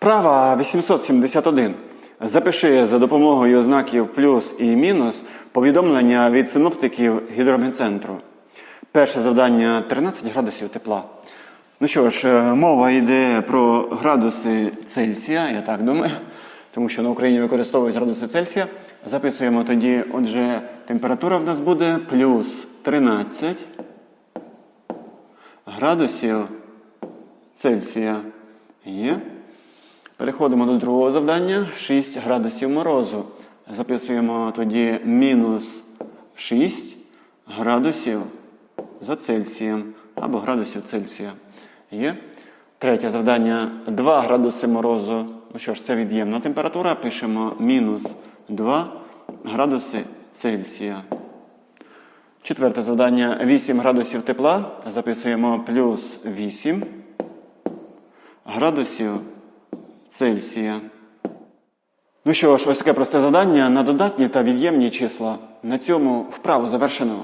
Вправа 871. Запиши за допомогою знаків плюс і мінус повідомлення від синоптиків гідрометцентру. Перше завдання 13 градусів тепла. Ну що ж, е, мова йде про градуси Цельсія, я так думаю, тому що на Україні використовують градуси Цельсія. Записуємо тоді, отже, температура в нас буде плюс 13 градусів Цельсія. Є. Переходимо до другого завдання. 6 градусів морозу. Записуємо тоді мінус 6 градусів за Цельсієм або градусів Цельсія. Є. Третє завдання 2 градуси морозу. Ну що ж, це від'ємна температура. Пишемо мінус 2 градуси Цельсія. Четверте завдання 8 градусів тепла. Записуємо плюс 8 градусів Цельсія. Ну що ж, ось таке просте завдання на додатні та від'ємні числа. На цьому вправу завершено.